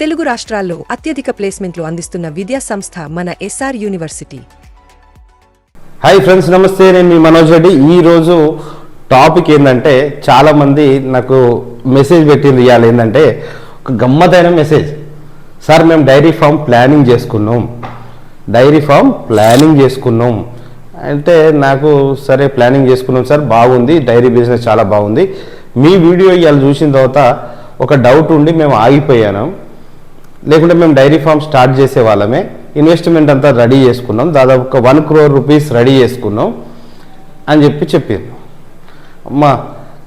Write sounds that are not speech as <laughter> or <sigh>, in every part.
తెలుగు రాష్ట్రాల్లో అత్యధిక ప్లేస్మెంట్లు అందిస్తున్న విద్యా సంస్థ మన ఎస్ఆర్ యూనివర్సిటీ. హాయ్ ఫ్రెండ్స్ నమస్తే నేను మీ మనోజ్ రెడ్డి. ఈరోజు టాపిక్ ఏంటంటే చాలామంది నాకు మెసేజ్ పెట్టింది ఇవాళ ఏంటంటే ఒక గమ్మతైన మెసేజ్. సార్ మేము డైరీ ఫామ్ ప్లానింగ్ చేసుకున్నాం. డైరీ ఫామ్ ప్లానింగ్ చేసుకున్నాం. అంటే నాకు సరే ప్లానింగ్ చేసుకున్నాం సార్ బాగుంది. డైరీ బిజినెస్ చాలా బాగుంది. మీ వీడియో ఇవాళ చూసిన తర్వాత ఒక డౌట్ ఉండి మేము ఆగిపోయాను. లేకుంటే మేము డైరీ ఫామ్ స్టార్ట్ చేసే వాళ్ళమే. ఇన్వెస్ట్మెంట్ అంతా రెడీ చేసుకున్నాం. దాదాపు ఒక వన్ క్రోర్ రూపీస్ రెడీ చేసుకున్నాం అని చెప్పి చెప్పారు అమ్మా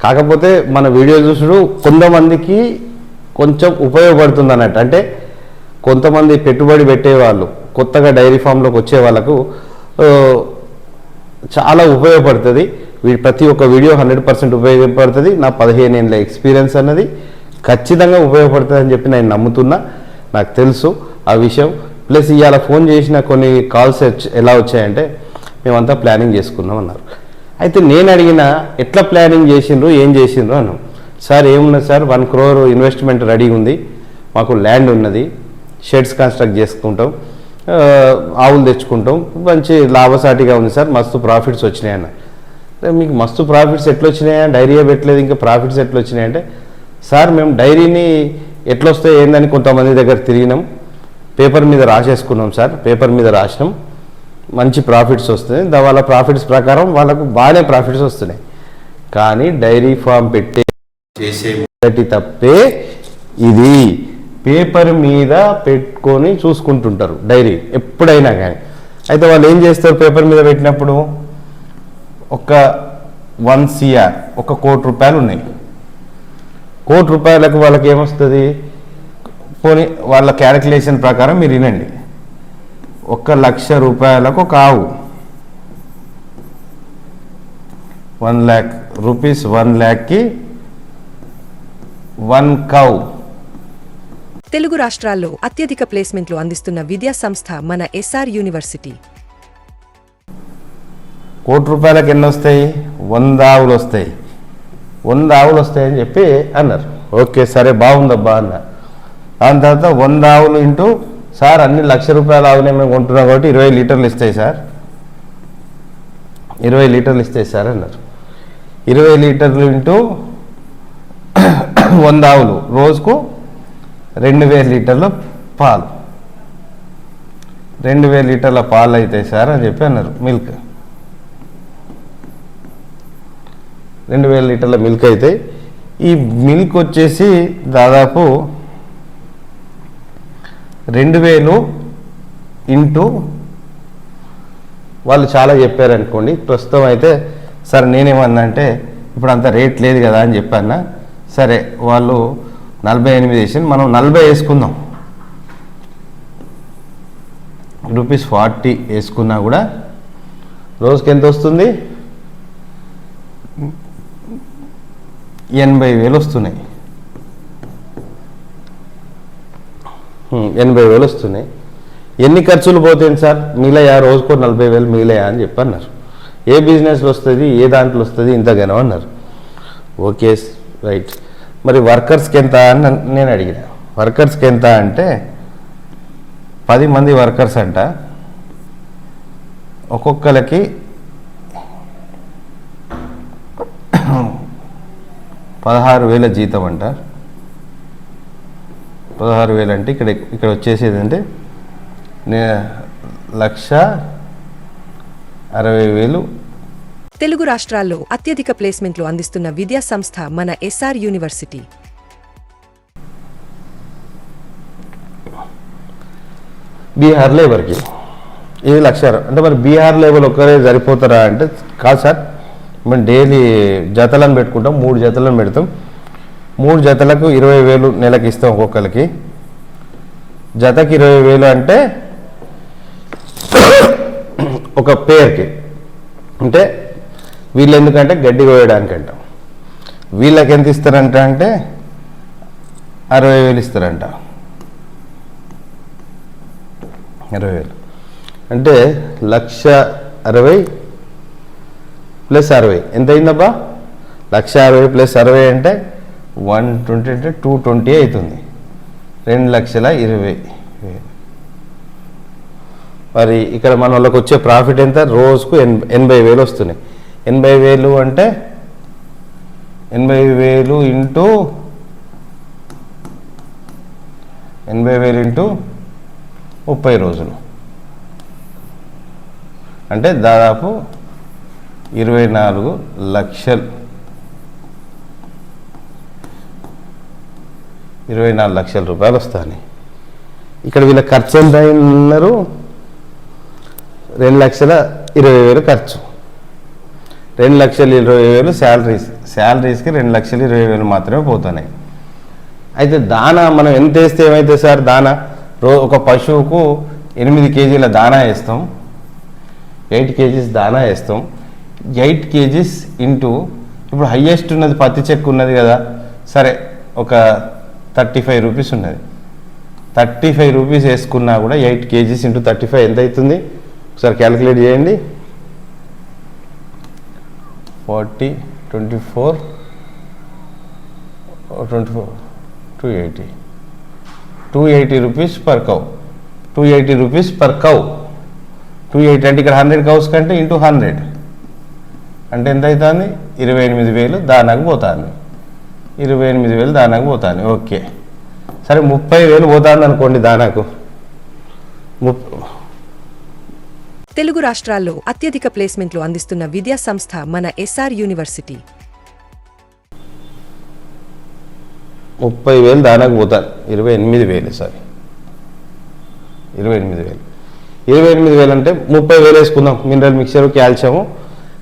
కాకపోతే మన వీడియో చూసుడు కొంతమందికి కొంచెం ఉపయోగపడుతుంది అన్నట్టు అంటే కొంతమంది పెట్టుబడి పెట్టేవాళ్ళు కొత్తగా డైరీ ఫామ్లోకి వచ్చే వాళ్ళకు చాలా ఉపయోగపడుతుంది. ప్రతి ఒక్క వీడియో హండ్రెడ్ పర్సెంట్ ఉపయోగపడుతుంది. నా పదిహేను ఏళ్ళ ఎక్స్పీరియన్స్ అన్నది ఖచ్చితంగా ఉపయోగపడుతుంది అని చెప్పి నేను నమ్ముతున్నా. నాకు తెలుసు ఆ విషయం. ప్లస్ ఇవాళ ఫోన్ చేసిన కొన్ని కాల్స్ ఎలా వచ్చాయంటే మేమంతా ప్లానింగ్ చేసుకున్నాం అన్నారు. అయితే నేను అడిగిన ఎట్లా ప్లానింగ్ చేసిండ్రు ఏం చేసిండ్రు అన్నాం. సార్ ఏమున్నది sir one crore investment ready ఉంది. మాకు ల్యాండ్ ఉన్నది. షెడ్స్ కన్స్ట్రక్ట్ చేసుకుంటాం. ఆవులు తెచ్చుకుంటాం. మంచి లాభసాటిగా ఉంది సార్ మస్తు ప్రాఫిట్స్ వచ్చినాయి అన్న. మీకు మస్తు ప్రాఫిట్స్ ఎట్లా వచ్చినాయా డైరీ పెట్టలేదు ఇంకా ప్రాఫిట్స్ ఎట్లా వచ్చినాయి అంటే సార్ మేము డైరీని ఎట్లా వస్తాయి ఏందని కొంతమంది దగ్గర తిరిగినాం. పేపర్ మీద రాసేసుకున్నాం సార్. పేపర్ మీద రాసినాం. మంచి ప్రాఫిట్స్ వస్తున్నాయి. దా వాళ్ళ ప్రాఫిట్స్ ప్రకారం వాళ్ళకు బాగానే ప్రాఫిట్స్ వస్తున్నాయి. కానీ డైరీ ఫామ్ పెట్టే చేసే మొదటి తప్పే ఇది. పేపర్ మీద పెట్టుకొని చూసుకుంటుంటారు డైరీ ఎప్పుడైనా కానీ. అయితే వాళ్ళు ఏం చేస్తారు పేపర్ మీద పెట్టినప్పుడు? ఒక వన్ సిఆర్ ఒక కోటి రూపాయలు ఉన్నాయి. కోటి రూపాయలకు వాళ్ళకి ఏమొస్తుంది? పోనీ వాళ్ళ క్యాలిక్యులేషన్ ప్రకారం మీరు వినండి. ఒక లక్ష రూపాయలకు ఒక ఆవు వన్ ల్యాక్ రూపీస్ వన్ ల్యాక్కి వన్ కౌ. తెలుగు రాష్ట్రాల్లో అత్యధిక ప్లేస్మెంట్లు అందిస్తున్న విద్యా సంస్థ మన ఎస్ఆర్ యూనివర్సిటీ. కోటి రూపాయలకు ఎన్ని వస్తాయి వంద ఆవులు వస్తాయి వంద ఆవులు వస్తాయని చెప్పి అన్నారు. ఓకే సరే బాగుందబ్బా అన్న. దాని తర్వాత వంద ఆవులు ఇంటూ సార్ అన్ని లక్ష రూపాయల ఆవులే మేము కొంటున్నాం కాబట్టి ఇరవై లీటర్లు ఇస్తాయి సార్. ఇరవై లీటర్లు ఇస్తాయి సార్ అన్నారు. ఇరవై లీటర్లు ఇంటూ <coughs> వంద ఆవులు రోజుకు రెండు వేల లీటర్ల పాలు. రెండు వేల లీటర్ల పాలు అవుతాయి సార్ అని చెప్పి అన్నారు మిల్క్. రెండు వేల లీటర్ల మిల్క్ అయితే ఈ మిల్క్ వచ్చేసి దాదాపు రెండు వేలు ఇంటూ వాళ్ళు చాలా చెప్పారనుకోండి. ప్రస్తుతం అయితే సరే నేనేమన్నా అంటే ఇప్పుడు అంత రేట్ లేదు కదా అని చెప్పాను సరే వాళ్ళు నలభై ఎనిమిది వేసి మనం నలభై వేసుకుందాం. రూపీస్ ఫార్టీ వేసుకున్నా కూడా రోజుకి ఎంత వస్తుంది? ఎనభై వేలు వస్తున్నాయి. ఎనభై వేలు వస్తున్నాయి. ఎన్ని ఖర్చులు పోతాయి సార్? మిగిలయా? రోజుకో నలభై వేలు మిగిలయా అని చెప్పి అన్నారు ఏ బిజినెస్లో వస్తుంది? ఏ దాంట్లో వస్తుంది? ఇంతగానో అన్నారు. Okay right. మరి వర్కర్స్కి ఎంత అని నేను అడిగిన. వర్కర్స్కి ఎంత అంటే పది మంది వర్కర్స్ అంట. ఒక్కొక్కరికి పదహారు వేల జీతం అంట. పదహారు వేలు అంటే ఇక్కడ ఇక్కడ వచ్చేసేది అంటే నే లక్ష అరవై వేలు. తెలుగు రాష్ట్రాల్లో అత్యధిక ప్లేస్మెంట్లు అందిస్తున్న విద్యా సంస్థ మన ఎస్ఆర్ యూనివర్సిటీ. బీహార్ లేబర్కి. ఇది లక్ష అంటే మరి బీహార్ లేబర్ ఒక్కరే సరిపోతారా అంటే కాదు సార్. మేము డైలీ జతలను పెట్టుకుంటాం మూడు జతలను పెడతాం. మూడు జతలకు ఇరవై వేలు నెలకి ఇస్తాం ఒక్కొక్కరికి. జతకి ఇరవై వేలు అంటే ఒక పేరుకి అంటే వీళ్ళు ఎందుకంటే గడ్డి కోయడానికి అంటాం. వీళ్ళకి ఎంత ఇస్తారంట అంటే అరవై వేలు ఇస్తారంట. అరవై వేలు. అంటే లక్ష అరవై ప్లస్ అరవై. ఎంత అయిందబ్బా లక్ష అరవై ప్లస్ అరవై అంటే వన్ ట్వంటీ అంటే టూ ట్వంటీ అవుతుంది రెండు లక్షల ఇరవై మరి ఇక్కడ మన వాళ్ళకి వచ్చే ప్రాఫిట్ ఎంత? రోజుకు ఎన్ ఎనభై వేలు వస్తున్నాయి ఎనభై వేలు అంటే ఎనభై వేలు ఇంటూ ఎనభై వేలు ఇంటూ ముప్పై రోజులు. అంటే దాదాపు ఇరవై నాలుగు లక్షలు. ఇరవై నాలుగు లక్షల రూపాయలు వస్తాయి. ఇక్కడ వీళ్ళ ఖర్చు ఎంత అన్నారు రెండు లక్షల ఇరవై వేలు ఖర్చు. రెండు లక్షల ఇరవై వేలు శాలరీస్. శాలరీస్కి రెండు లక్షల ఇరవై వేలు మాత్రమే పోతున్నాయి. అయితే దానా మనం ఎంత వేస్తే ఏమైతే సార్ దానా? రో ఒక పశువుకు ఎనిమిది కేజీల దానా వేస్తాం. ఎయిట్ కేజీస్ దానా వేస్తాం. ఎయిట్ కేజీస్ ఇంటూ ఇప్పుడు హయ్యెస్ట్ ఉన్నది పత్తి చెక్కు ఉన్నది కదా సరే ఒక థర్టీ ఫైవ్ రూపీస్ ఉన్నది. థర్టీ ఫైవ్ రూపీస్ వేసుకున్నా కూడా eight kgs into thirty five ఎంత అవుతుంది? ఒకసారి క్యాలిక్యులేట్ చేయండి. Forty twenty four twenty four two eighty. Two eighty rupees per cow. Two eighty rupees per cow. Two eighty అంటే ఇక్కడ hundred cows కంటే ఇంటూ హండ్రెడ్. అంటే ఎంత అవుతుంది ఇరవై ఎనిమిది వేలు దానాకు పోతుంది. ఇరవై ఎనిమిది వేలు దానాకు పోతుంది. ఓకే. సరే ముప్పై వేలు పోతుంది అనుకోండి దానాకు. తెలుగు రాష్ట్రాల్లో అత్యధిక ప్లేస్మెంట్లు అందిస్తున్న విద్యా సంస్థ మన ఎస్ఆర్ యూనివర్సిటీ. ముప్పై వేలు దానాకు పోతాను ఇరవై ఎనిమిది వేలు సారీ. ఇరవై ఎనిమిది వేలు. ఇరవై ఎనిమిది వేలు అంటే ముప్పై వేలు వేసుకుందాం. మినరల్ మిక్చర్ కాల్షియము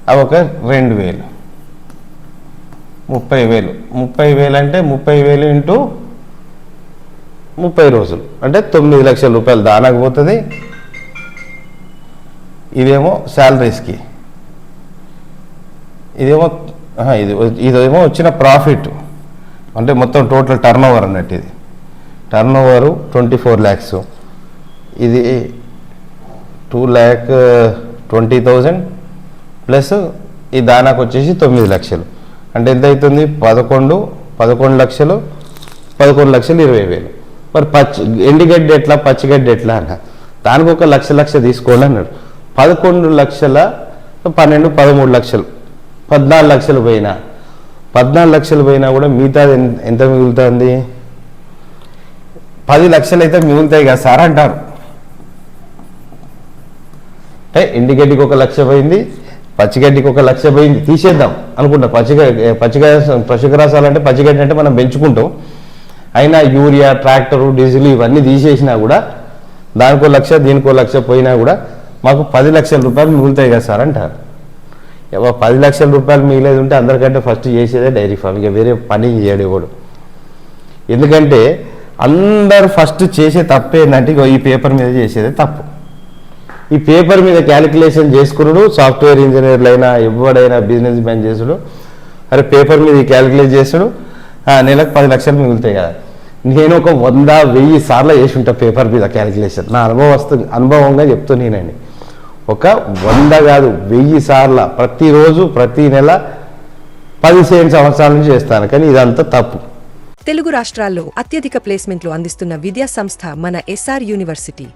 అవి ఒక రెండు వేలు. ముప్పై వేలు. ముప్పై వేలు అంటే ముప్పై వేలు ఇంటూ ముప్పై రోజులు. అంటే తొమ్మిది లక్షల రూపాయలు దానాకు పోతుంది. ఇదేమో శాలరీస్కి. ఇదేమో ఇది ఇదేమో వచ్చిన ప్రాఫిట్. అంటే మొత్తం టోటల్ టర్న్ ఓవర్ అన్నట్టు ఇది. Turn over twenty four lakhs. ఇది two lakh twenty thousand plus ఈ దానాకు వచ్చేసి తొమ్మిది లక్షలు. అంటే ఎంత అవుతుంది? పదకొండు పదకొండు లక్షలు పదకొండు లక్షలు ఇరవై వేలు. మరి పచ్చి ఎండిగడ్డి ఎట్లా? పచ్చిగడ్డి ఎట్లా అన్న. దానికి ఒక లక్ష లక్ష తీసుకోండి అన్నాడు. పదకొండు లక్షల పన్నెండు పదమూడు లక్షలు. పద్నాలుగు లక్షలు పోయినా. పద్నాలుగు లక్షలు పోయినా కూడా మిగతాది ఎంత మిగులుతుంది? పది లక్షలు అయితే మిగులుతాయి కదా సార్ అంటారు. అంటే ఎండిగడ్డికి ఒక లక్ష పోయింది పచ్చిగడ్డికి ఒక లక్ష పోయింది తీసేద్దాం అనుకుంటా. పచ్చిగ పచ్చిగ పశుగ్రాసాలు అంటే పచ్చిగడ్డి అంటే మనం పెంచుకుంటాం. అయినా యూరియా ట్రాక్టరు డీజిల్ ఇవన్నీ తీసేసినా కూడా దానికో లక్ష దీనికో లక్ష పోయినా కూడా మాకు పది లక్షల రూపాయలు మిగులుతాయి కదా సార్ అంటారు. ఏవో పది లక్షల రూపాయలు మిగిలేదు ఉంటే అందరికంటే ఫస్ట్ చేసేదే డైరీ ఫామ్. ఇక వేరే పని చేయడు ఎవడు. ఎందుకంటే అందరు ఫస్ట్ చేసే తప్పు ఏంటంటే ఇగో ఈ పేపర్ మీద చేసేదే తప్పు. ఈ పేపర్ మీద క్యాలిక్యులేషన్ చేసుకున్నాడు సాఫ్ట్వేర్ ఇంజనీర్లు అయినా ఎవడైనా బిజినెస్ మ్యాన్ చేసుడు. అరే పేపర్ మీద క్యాలిక్యులేట్ చేసుడు ఆ, నెలకు పది లక్షలు మిగులుతాయి కదా. నేను ఒక వంద వెయ్యి సార్లు చేసి ఉంటా పేపర్ మీద క్యాలిక్యులేషన్. నా అనుభవం వస్తుంది. అనుభవంగా చెప్తున్నానండి ఒక వంద కాదు వెయ్యి సార్ల ప్రతిరోజు ప్రతి నెల పదిహేను సంవత్సరాల నుంచి చేస్తాను. కానీ ఇదంతా తప్పు. తెలుగు రాష్ట్రాల్లో అత్యధిక ప్లేస్మెంట్లు అందిస్తున్న విద్యా సంస్థ మన ఎస్ఆర్ యూనివర్సిటీ.